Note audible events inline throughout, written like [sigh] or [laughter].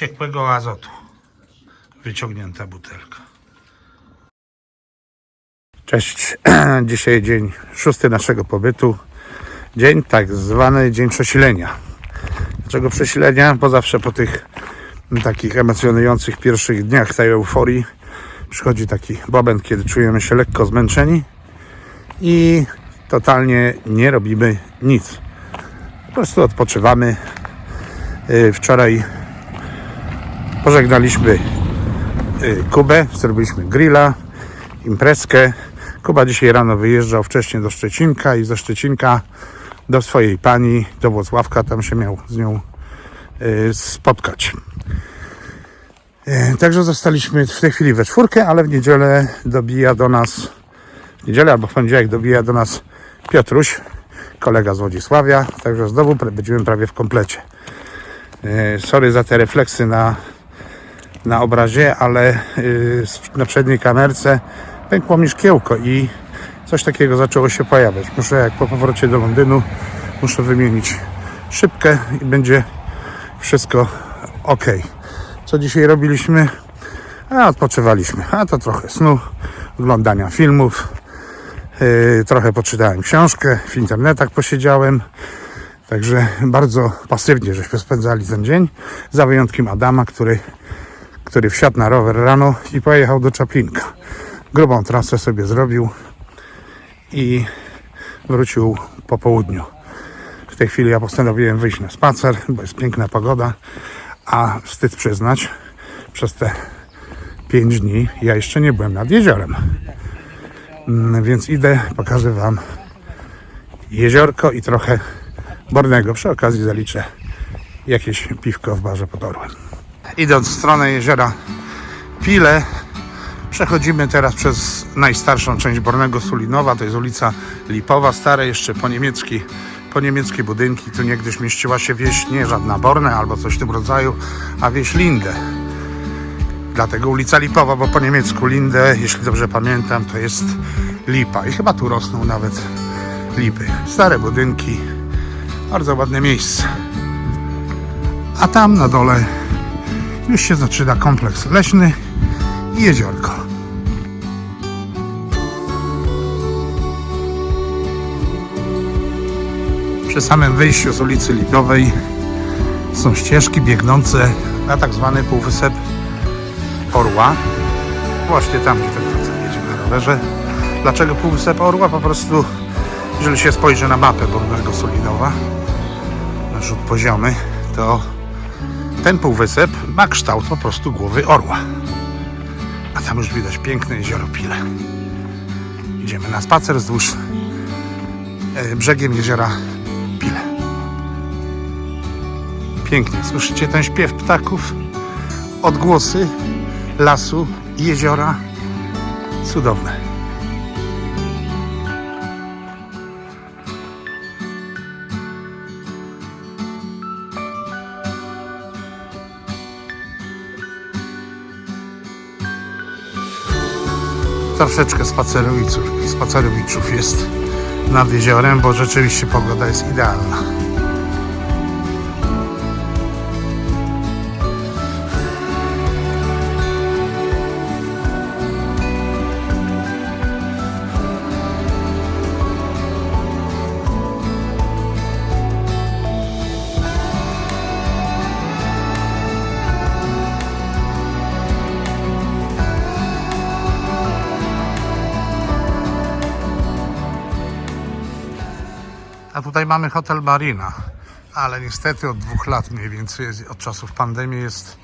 jak azotu wyciągnięta butelka. Cześć, [clears throat] dzisiaj dzień szósty naszego pobytu. Dzień tak zwany dzień przesilenia. Dlaczego przesilenia? Bo zawsze po tych takich emocjonujących pierwszych dniach tej euforii przychodzi taki moment, kiedy czujemy się lekko zmęczeni i totalnie nie robimy nic. Po prostu odpoczywamy. Yy, Wczoraj pożegnaliśmy yy, Kubę, zrobiliśmy grilla, imprezkę. Kuba dzisiaj rano wyjeżdżał wcześniej do Szczecinka i ze Szczecinka do swojej pani, do Włocławka, tam się miał z nią yy, spotkać. Yy, Także zostaliśmy w tej chwili we czwórkę, ale w niedzielę dobija do nas, w niedzielę albo w poniedziałek dobija do nas Piotruś, kolega z Wodzisławia, także znowu będziemy prawie w komplecie. Sorry za te refleksy na, na obrazie, ale s- na przedniej kamerce pękło mi szkiełko i coś takiego zaczęło się pojawiać. Muszę, jak po powrocie do Londynu, muszę wymienić szybkę i będzie wszystko ok. Co dzisiaj robiliśmy? A odpoczywaliśmy. A to trochę snu, oglądania filmów. Yy, trochę poczytałem książkę, w internetach posiedziałem. Także bardzo pasywnie żeśmy spędzali ten dzień. Za wyjątkiem Adama, który, który wsiadł na rower rano i pojechał do Czaplinka. Grubą trasę sobie zrobił i wrócił po południu. W tej chwili ja postanowiłem wyjść na spacer, bo jest piękna pogoda, a wstyd przyznać, przez te 5 dni ja jeszcze nie byłem nad jeziorem. Mm, Więc idę, pokażę Wam jeziorko i trochę Bornego. Przy okazji zaliczę jakieś piwko w barze pod Orłem. Idąc w stronę jeziora Pile, przechodzimy teraz przez najstarszą część Bornego Sulinowa. To jest ulica Lipowa, stare jeszcze po niemiecki, po niemieckie budynki. Tu niegdyś mieściła się wieś, nie żadna Borne albo coś w tym rodzaju, a wieś Linde. Dlatego ulica Lipowa, bo po niemiecku Linde, jeśli dobrze pamiętam, to jest lipa. I chyba tu rosną nawet lipy. Stare budynki, bardzo ładne miejsce. A tam na dole już się zaczyna kompleks leśny i jeziorko. Przy samym wyjściu z ulicy Lidowej są ścieżki biegnące na tak zwany półwysep Orła. Właśnie tam, gdzie ten facet jedzie na rowerze. Dlaczego półwysep Orła? Po prostu, jeżeli się spojrzy na mapę Bornego Solinowa, na rzut poziomy, to ten półwysep ma kształt po prostu głowy orła. A tam już widać piękne jezioro Pile. Idziemy na spacer wzdłuż e, brzegiem jeziora Pile. Pięknie. Słyszycie ten śpiew ptaków? Odgłosy lasu i jeziora. Cudowne. Troszeczkę spacerowiczów, spacerowiczów jest nad jeziorem, bo rzeczywiście pogoda jest idealna. Tutaj mamy hotel Marina, ale niestety od dwóch lat mniej więcej, od czasów pandemii jest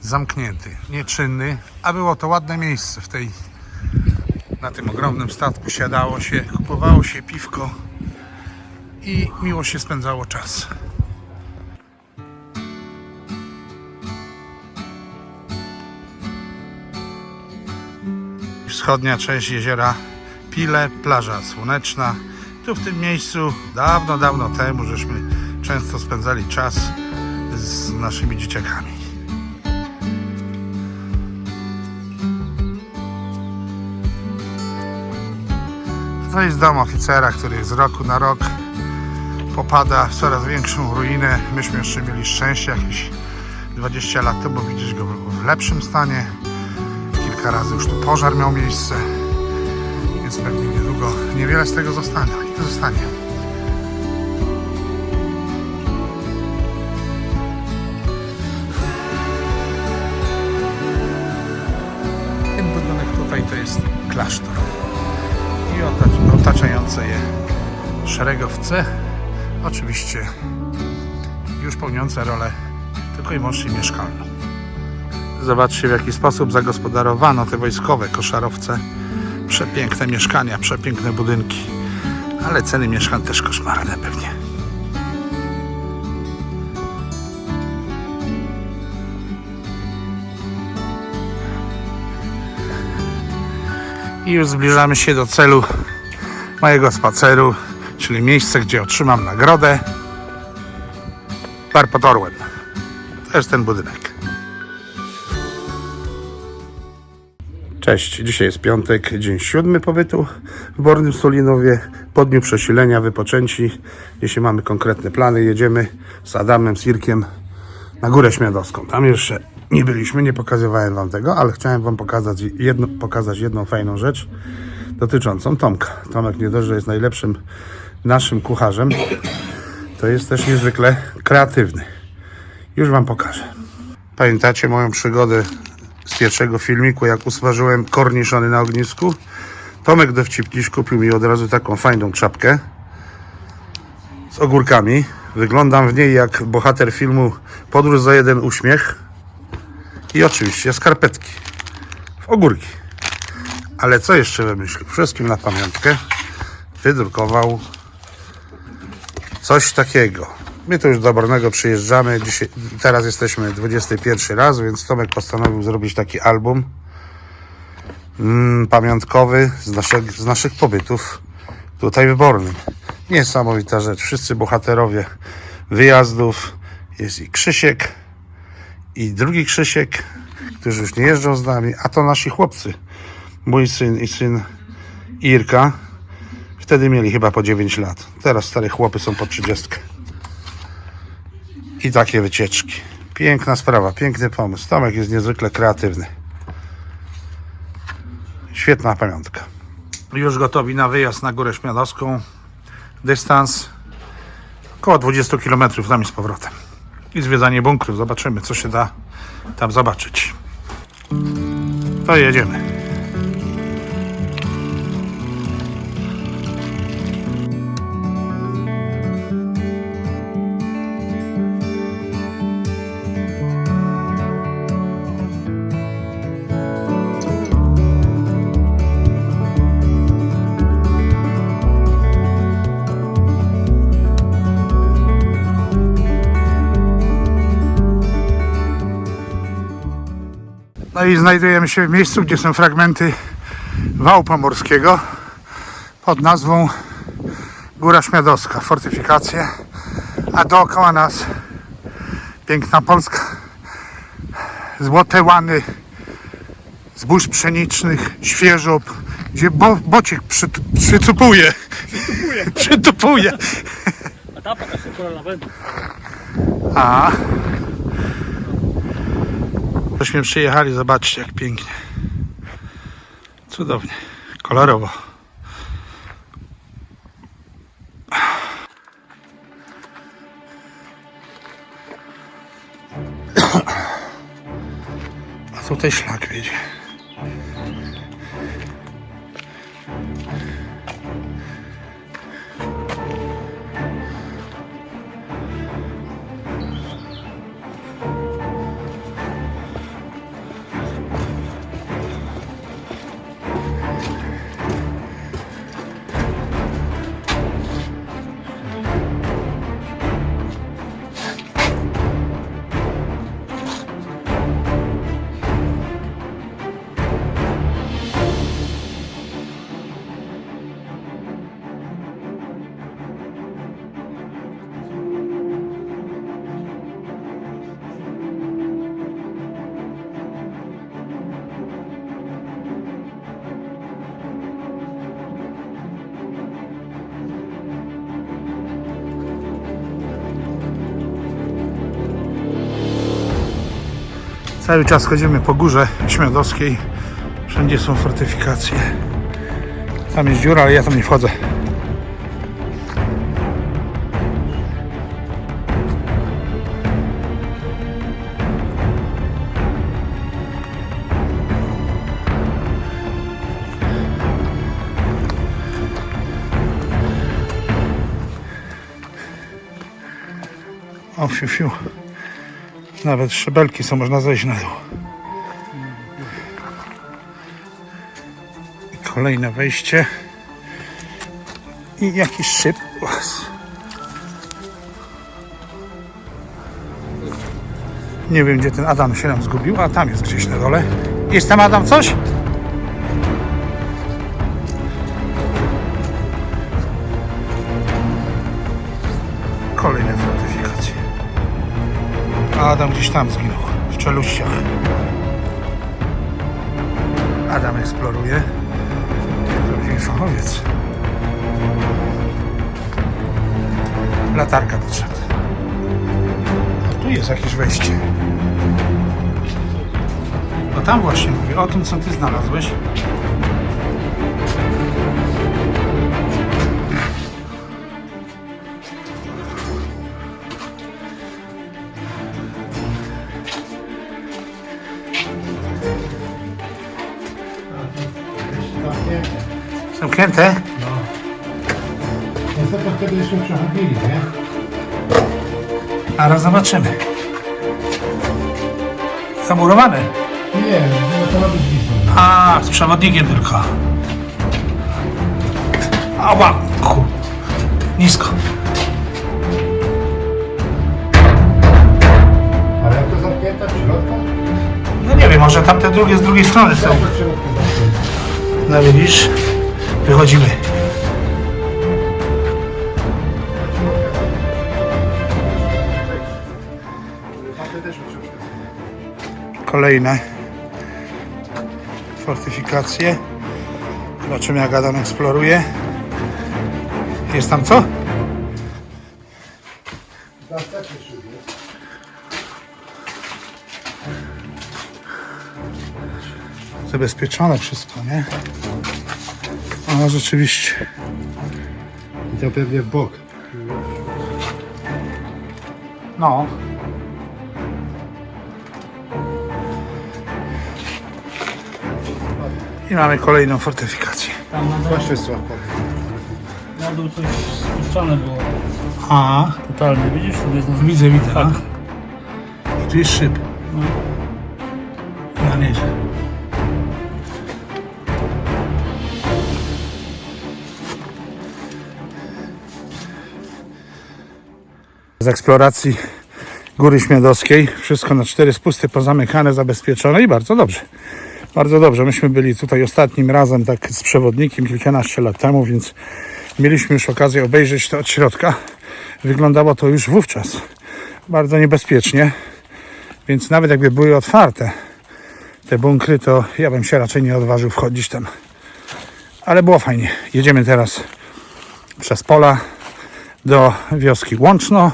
zamknięty, nieczynny, a było to ładne miejsce w tej, na tym ogromnym statku siadało się, kupowało się piwko i miło się spędzało czas. Wschodnia część jeziora Pile, plaża słoneczna. Tu w tym miejscu dawno, dawno temu żeśmy często spędzali czas z naszymi dzieciakami. To jest dom oficera, który z roku na rok popada w coraz większą ruinę. Myśmy jeszcze mieli szczęście jakieś 20 lat temu widzieć go w lepszym stanie. Kilka razy już tu pożar miał miejsce, więc pewnie niedługo niewiele z tego zostanie. Nie zostanie. Ten budynek tutaj to jest klasztor i otacz- otaczające je szeregowce, oczywiście już pełniące rolę tylko i wyłącznie mieszkalną. Zobaczcie w jaki sposób zagospodarowano te wojskowe koszarowce. Przepiękne mieszkania, przepiękne budynki, ale ceny mieszkań też koszmarne pewnie. I już zbliżamy się do celu mojego spaceru, czyli miejsce, gdzie otrzymam nagrodę. Bar pod Orłem. To jest ten budynek. Cześć, dzisiaj jest piątek, dzień siódmy pobytu w Bornym Solinowie. Po dniu przesilenia, wypoczęci. Jeśli mamy konkretne plany, jedziemy z Adamem, z Irkiem na Górę Śmiadowską. Tam jeszcze nie byliśmy, nie pokazywałem Wam tego, ale chciałem Wam pokazać, jedno, pokazać jedną fajną rzecz dotyczącą Tomka. Tomek nie dość, że jest najlepszym naszym kucharzem, to jest też niezwykle kreatywny. Już Wam pokażę. Pamiętacie moją przygodę z pierwszego filmiku, jak usmażyłem korniszony na ognisku? Tomek Dowcipkiś kupił mi od razu taką fajną czapkę z ogórkami. Wyglądam w niej jak bohater filmu Podróż za jeden uśmiech. I oczywiście skarpetki w ogórki. Ale co jeszcze wymyślił? Wszystkim na pamiątkę wydrukował coś takiego. My tu już do Bornego przyjeżdżamy. Dzisiaj, teraz jesteśmy 21 raz, więc Tomek postanowił zrobić taki album mm, pamiątkowy z, naszych z naszych pobytów tutaj w. Niesamowita rzecz. Wszyscy bohaterowie wyjazdów. Jest i Krzysiek, i drugi Krzysiek, którzy już nie jeżdżą z nami, a to nasi chłopcy. Mój syn i syn Irka. Wtedy mieli chyba po 9 lat. Teraz stare chłopy są po 30. I takie wycieczki. Piękna sprawa, piękny pomysł. Tomek jest niezwykle kreatywny. Świetna pamiątka. Już gotowi na wyjazd na Górę Śmiadowską. Dystans około 20 km tam i z powrotem. I zwiedzanie bunkrów. Zobaczymy, co się da tam zobaczyć. To jedziemy. No i znajdujemy się w miejscu, gdzie są fragmenty wału pomorskiego pod nazwą Góra Śmiadowska, fortyfikacje, a dookoła nas piękna Polska, złote łany zbóż pszenicznych, świeżop, gdzie bo, bocik przy, przycupuje. Przytupuje. A ta pokaż. A. Tośmy przyjechali, zobaczcie jak pięknie. Cudownie, kolorowo. A tutaj szlak wiedzie. Cały czas chodzimy po górze Śmiodowskiej. Wszędzie są fortyfikacje. Tam jest dziura, ale ja tam nie wchodzę. O, fiu. Nawet szczebelki są, można zejść na dół. Kolejne wejście. I jakiś szyb. Nie wiem, gdzie ten Adam się nam zgubił, a tam jest gdzieś na dole. Jest tam Adam coś? A Adam gdzieś tam zginął, w czeluściach. Adam eksploruje. Prawdziwy fachowiec. Latarka potrzebna. A tu jest jakieś wejście. No tam właśnie mówię, o tym co ty znalazłeś. Zamknięte? Niestety wtedy jeszcze przechodzili, nie? Ale zobaczymy. Zamurowane. Nie, no to robić. A, z przewodnikiem tylko. Ała! Ku. Nisko. Ale jak to zamknięte w środku? No nie wiem, może tamte drugie z drugiej strony są. Jak to w środku zamknięte? No widzisz? Wychodzimy. Kolejne fortyfikacje. Zobaczymy jak Adam eksploruje. Jest tam co? Zabezpieczone wszystko, nie? A rzeczywiście. I to pewnie w bok. No. I mamy kolejną fortyfikację. Tam na dół, Właśnie słabo. na dół coś spuszczone było. A, Totalnie, widzisz? Tu jest na... widzę, widzę. Tak. I tu jest szyb. No. Z eksploracji Góry Śmiodowskiej wszystko na cztery spusty pozamykane, zabezpieczone i bardzo dobrze. Bardzo dobrze. Myśmy byli tutaj ostatnim razem tak z przewodnikiem kilkanaście lat temu, więc mieliśmy już okazję obejrzeć to od środka. Wyglądało to już wówczas bardzo niebezpiecznie, więc nawet jakby były otwarte, te bunkry, to ja bym się raczej nie odważył wchodzić tam. Ale było fajnie. Jedziemy teraz przez pola do wioski Łączno,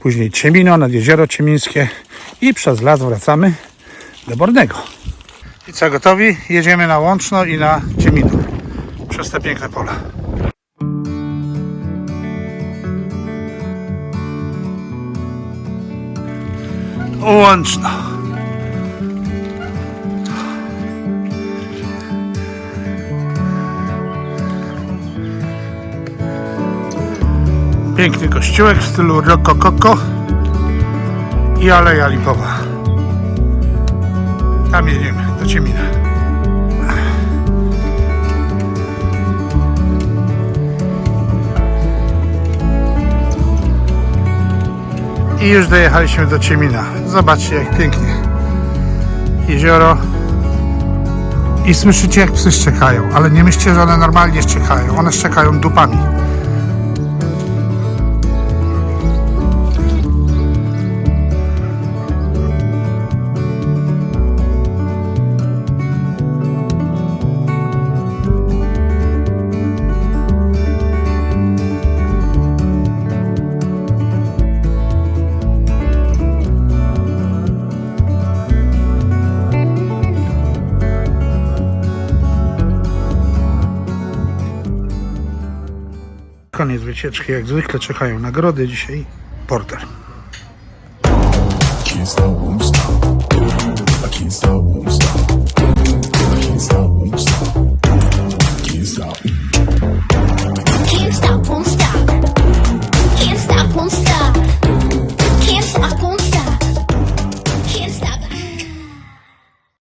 później Ciemino nad jezioro Ciemińskie i przez las wracamy do Bornego. I co, gotowi? Jedziemy na Łączno i na Ciemino przez te piękne pola. Łączno. Piękny kościółek w stylu rokokoko i Aleja Lipowa. Tam jedziemy, do Ciemina. I już dojechaliśmy do Ciemina. Zobaczcie jak pięknie. Jezioro. I słyszycie jak psy szczekają, ale nie myślcie, że one normalnie szczekają. One szczekają dupami. Koniec wycieczki. Jak zwykle czekają nagrody. Dzisiaj porter. Can't stop, won't stop. I can't stop,